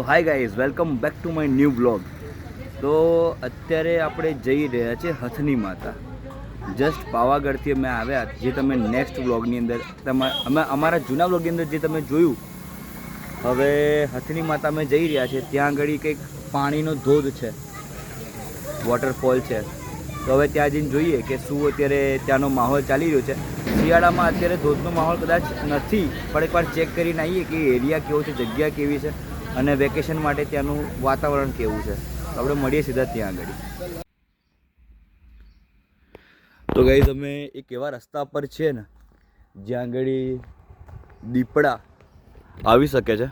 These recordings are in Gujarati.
તો hi guys welcome back to my new blog તો અત્યારે આપણે જઈ રહ્યા છીએ હથની માતા. જસ્ટ પાવાગઢથી અમે આવ્યા, જે તમે નેક્સ્ટ બ્લોગની અંદર, તમા, અમે અમારા જૂના બ્લોગની અંદર જે તમે જોયું, હવે હથની માતા અમે જઈ રહ્યા છીએ. ત્યાં આગળ કંઈક પાણીનો ધોધ છે વોટરફોલ છે. તો હવે ત્યાં જઈને જોઈએ કે શું અત્યારે ત્યાંનો માહોલ ચાલી રહ્યો છે. શિયાળામાં અત્યારે ધોધનો માહોલ કદાચ નથી, પણ એકવાર ચેક કરીને આવીએ કે એરિયા કેવો છે, જગ્યા કેવી છે. અને વેકેશન માટે ત્યાંનું વાતાવરણ કેવું છે? આપણે મળીએ સીધા ત્યાં આગળ. તો ગઈ તમે એક એવા રસ્તા પર છે ને, જ્યાં આગળ દીપડા આવી શકે છે.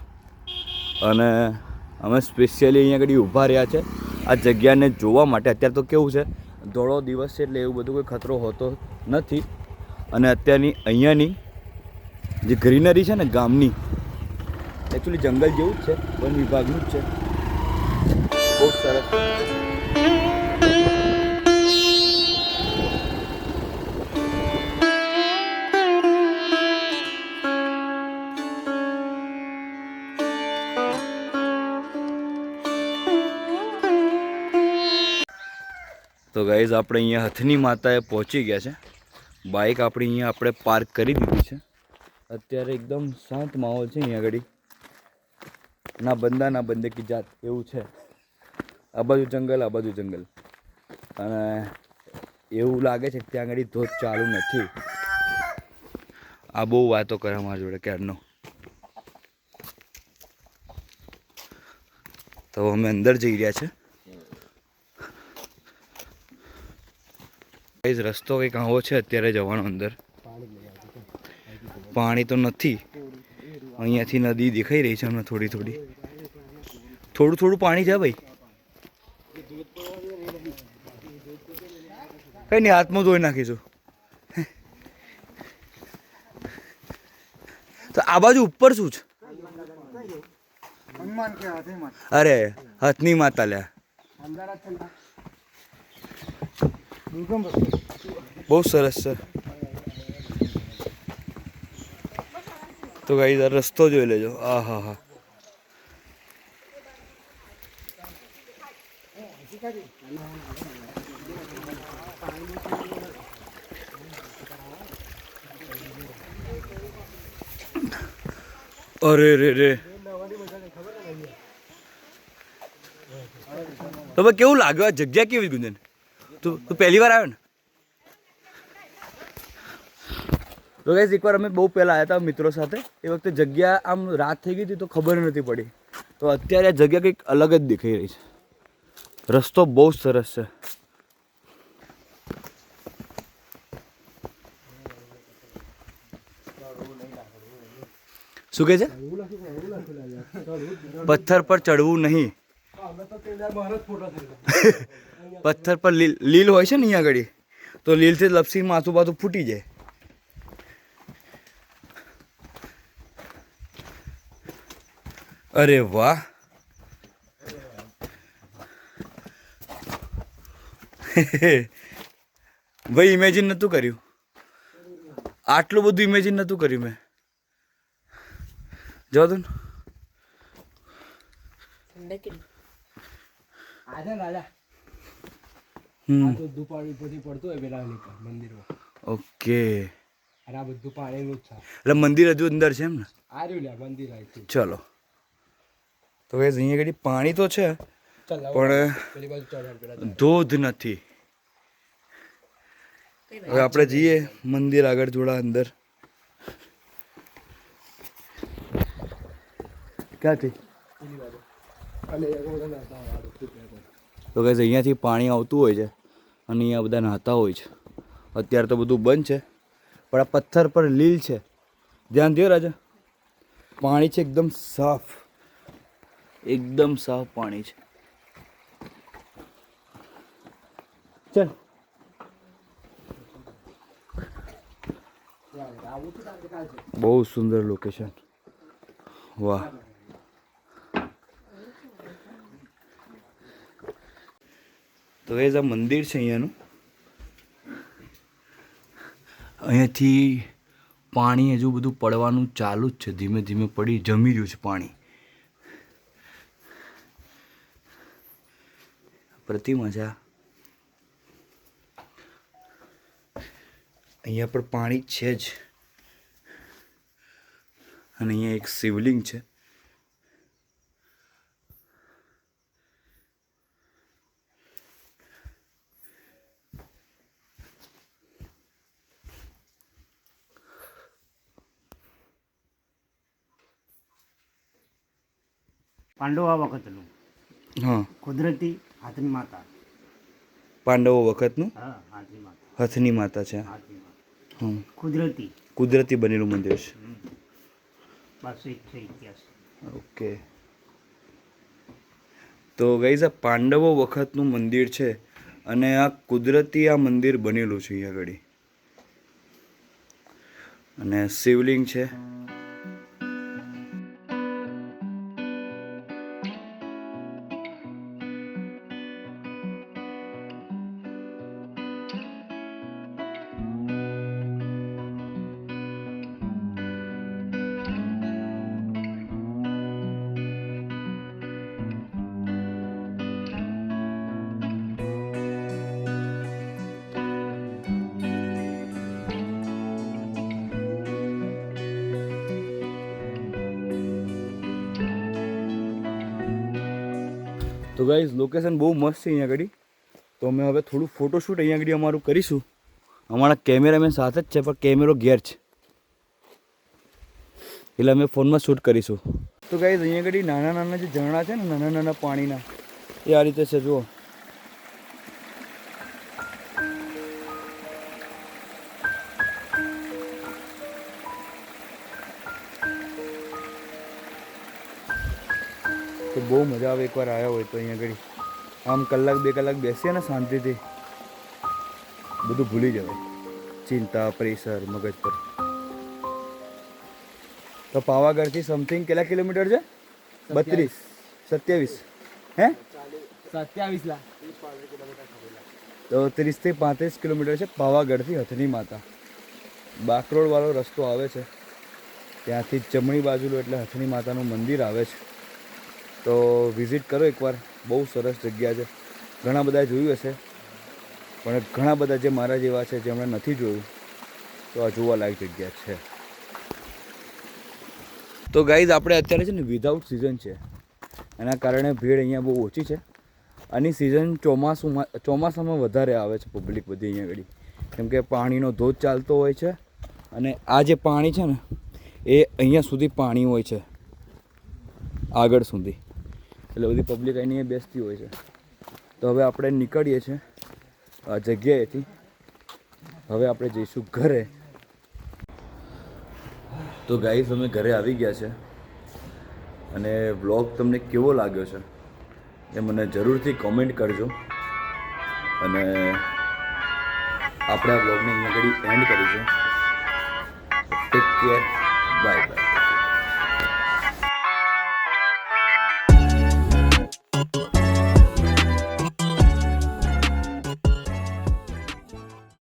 અને અમે સ્પેશિયલી અહીંયા આગળ ઊભા રહ્યા છે. આ જગ્યાને જોવા માટે અત્યારે તો કેવું છે, ધોળો દિવસ છે એટલે એવું બધું કોઈ ખતરો હોતો નથી. અને અત્યારની અહીંયાની જે ગ્રીનરી છે ને ગામની એકચ્યુઅલી જંગલ જેવું જ છે, વન વિભાગનું જ છે. બહુ સરસ. તો ગાઈઝ આપણે અહીંયા હથની માતાએ પહોંચી ગયા છે. બાઇક આપણી અહીંયા આપણે પાર્ક કરી દીધી છે. અત્યારે એકદમ શાંત માહોલ છે અહીંયા આગળ. ના બંદા, ના બંદે કી જાત. એવું છે. આ બાજુ જંગલ, આ બાજુ જંગલ. અને એવું લાગે છે કે ત્યાં આગળ ધોધ ચાલુ નથી. આ બહુ વાતો કરે અમારા જોડે ક્યારનો. તો અમે અંદર જઈ રહ્યા છે. રસ્તો કંઈક આવો છે, અત્યારે જવાનો અંદર. પાણી તો નથી. અહીંયાથી નદી દેખાઈ રહી છે અમને થોડી થોડી. થોડું થોડું પાણી છે ભાઈ. કઈ નહીં, હાથમાં ધોઈ નાખીશું. તો આ બાજુ ઉપર શું છે? અરે, હાથની માતા લ્યા. બહુ સરસ છે. તો ગાઈ રસ્તો જોઈ લેજો આ હા હા અરે રે રે તમે કેવું લાગ્યું આ જગ્યા કેવી ગુંજન તું તું પહેલી વાર આવ્યો ને તો ગાઈઝ એકવાર અમે બહુ પહેલાં આવ્યા હતા મિત્રો સાથે. એ વખતે જગ્યા આમ રાત થઈ ગઈ હતી તો ખબર નથી પડી. તો અત્યારે આ જગ્યા કંઈક અલગ જ દેખાઈ રહી છે. રસ્તો બહુ જ સરસ છે. શું કહે છે? પથ્થર પર ચડવું નહીં. પથ્થર પર લીલ લીલ હોય છે ને અહીંયા આગળ. તો લીલથી લપસી માથું બાથું ફૂટી જાય. અરે વાહ. ભાઈ ઇમેજિન નહોતું કર્યું. આટલું બધું ઇમેજિન નહોતું કર્યું મેં. જવા દો ઓકે. એટલે મંદિર હજુ અંદર છે એમ ને? ચલો. તો એ અહીંયા આગળ પાણી તો છે પણ ધોધ નથી. હવે આપણે જઈએ મંદિર આગળ જોડા અંદર. ક્યાંથી. તો કે અહીંયાથી પાણી આવતું હોય છે અને અહીંયા બધા નહાતા હોય છે. અત્યારે તો બધું બંધ છે પણ આ પથ્થર પર લીલ છે. ધ્યાન દો રાજા. પાણી છે એકદમ સાફ. એકદમ સાફ પાણી છે. ચાલ. બહુ સુંદર લોકેશન વાહ. તો એ આ મંદિર છે અહીંયાનું. અહીંયાથી પાણી હજુ બધું પડવાનું ચાલુ જ છે. ધીમે ધીમે પડી જમી રહ્યું છે પાણી. પ્રતિમા મજા. અહીંયા પણ પાણી છે જ. અને અહીંયા એક શિવલિંગ છે. પાંડવા વખતનું. હા. કુદરતી હાથની માતા. પાંડવો વખતનું? હા હાથની માતા. હથની માતા છે. હાથની માતા. હમ. કુદરતી. કુદરતી બનેલું મંદિર છે. બસ એક છે ઇતિહાસ. ઓકે. તો ગઈઝ આ પાંડવો વખતનું મંદિર છે અને આ કુદરતી આ મંદિર બનેલું છે અહીંયા આગળ. અને શિવલિંગ છે. તો ગાઈઝ લોકેશન બહુ મસ્ત છે અહીંયા આગળ તો અમે હવે થોડું ફોટોશૂટ અહીંયા આગળ અમારું કરીશું. અમારા કેમેરામેન સાથે જ છે, પણ કેમેરો ઘેર છે. એટલે અમે ફોનમાં શૂટ કરીશું. તો ગાઈઝ અહીંયા આગળ નાના નાના જે ઝરણા છે ને નાના નાના પાણીના, એ આ રીતે છે, જુઓ. તો બહુ મજા આવે એકવાર આવ્યા હોય તો અહીંયા આગળ. આમ કલાક બે કલાક બેસીએ ને શાંતિથી બધું ભૂલી જવાય. ચિંતા પ્રેશર મગજ પર. તો પાવાગઢથી સમથિંગ કેટલા કિલોમીટર છે? બત્રીસ સત્યાવીસ. હે? સત્યાવીસ લાખ. તો ત્રીસથી પાંત્રીસ કિલોમીટર છે પાવાગઢથી હથની માતા. બાકરોડવાળો રસ્તો આવે છે. ત્યાંથી જમણી બાજુનું એટલે હથની માતાનું મંદિર આવે છે. તો વિઝિટ કરો એકવાર. બહુ સરસ જગ્યા છે. ઘણા બધા જોયું હશે. પણ ઘણા બધા જે મારા જેવા છે, જેમણે નથી જોયું, તો આ જોવાલાયક જગ્યા છે. તો ગાઈઝ આપણે અત્યારે છે ને વિધાઉટ સિઝન છે. એના કારણે ભીડ અહીંયા બહુ ઓછી છે. આની સિઝન ચોમાસુમાં, ચોમાસામાં વધારે આવે છે પબ્લિક બધી અહીંયા આગળ કેમ પાણીનો ધોધ ચાલતો હોય છે અને આ જે પાણી છે ને, એ અહીંયા સુધી પાણી હોય છે. આગળ સુધી. એટલે બધી પબ્લિક અહીંની બેસતી હોય છે. તો હવે આપણે નીકળીએ છીએ આ જગ્યાએથી. હવે આપણે જઈશું ઘરે. તો ગાઈઝ અમે ઘરે આવી ગયા છે. અને વ્લોગ તમને કેવો લાગ્યો છે એ મને જરૂરથી કોમેન્ટ કરજો. અને આપણે આ બ્લોગને અહીંયા આગળ એન્ડ કરીશું. Take care bye bye